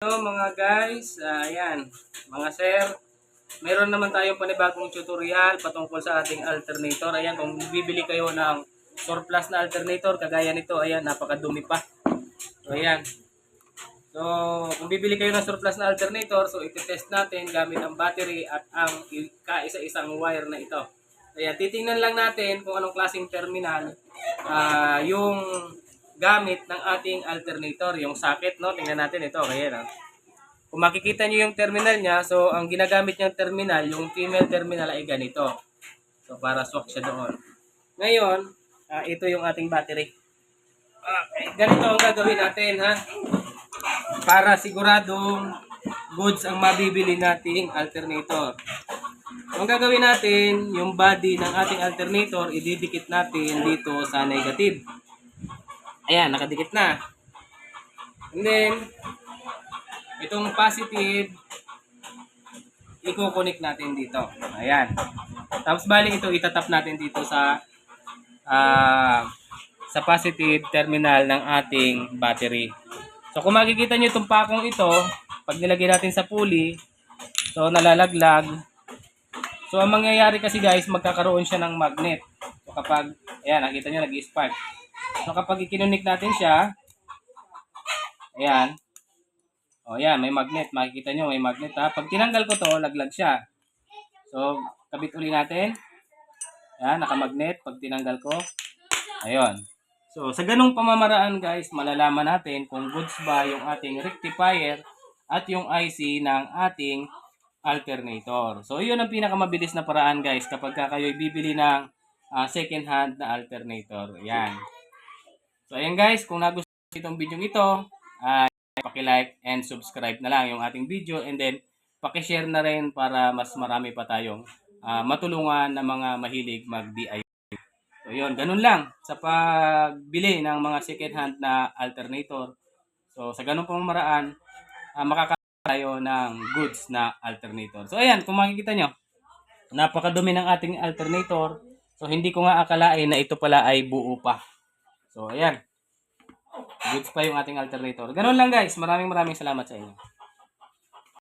Hello mga guys, Ah, ayan, mga sir, meron naman tayong panibagong tutorial patungkol sa ating alternator. Ayan, kung bibili kayo ng surplus na alternator, kagaya nito, ayan, napakadumi pa. So, ayan. So, kung bibili kayo ng surplus na alternator, so iti-test natin gamit ang battery at ang kaisa-isang wire na ito. Ayan, titingnan lang natin kung anong klaseng terminal ah, yung gamit ng ating alternator, yung socket, no? Tingnan natin ito, kaya na. Kung makikita nyo yung terminal niya, so ang ginagamit niyang terminal, yung female terminal ay ganito. So para swak siya doon. Ngayon, ah, ito yung ating battery. Ah, eh, ganito ang gagawin natin, ha? Para siguradong goods ang mabibili nating alternator. Ang gagawin natin, yung body ng ating alternator, ididikit natin dito sa negative. Ayan, nakadikit na. And then, itong positive, i-connect natin dito. Ayan. Tapos bali ito, itatap natin dito sa ah sa positive terminal ng ating battery. So kung makikita nyo itong pakong ito, pag nilagay natin sa pulley, so nalalaglag. So ang mangyayari kasi guys, magkakaroon siya ng magnet. So kapag, ayan, nakita nyo, nag-spark. So kapag ikinunik natin siya, ayan, o ayan, may magnet. Makikita nyo, may magnet ha. Pag tinanggal ko to, laglag siya. So, kabit uli natin. Ayan, nakamagnet. Pag tinanggal ko, ayun. So, sa ganung pamamaraan guys, malalaman natin kung goods ba yung ating rectifier at yung IC ng ating alternator. So, yun ang pinakamabilis na paraan guys kapag ka kayo bibili ng ah, second hand na alternator. Ayan. So, ayan guys, kung nagustuhan itong video ito, ah, paki-like and subscribe na lang yung ating video and then paki-share na rin para mas marami pa tayong ah, matulungan ng mga mahilig mag-DIY. So yun, ganun lang sa pagbili ng mga second hand na alternator. So sa ganun pong maraan, uh, makakakaroon tayo ng goods na alternator. So ayan, kung makikita nyo, napakadumi ng ating alternator. So hindi ko nga akalain na ito pala ay buo pa. So ayan, goods pa yung ating alternator. Ganun lang guys, maraming maraming salamat sa inyo.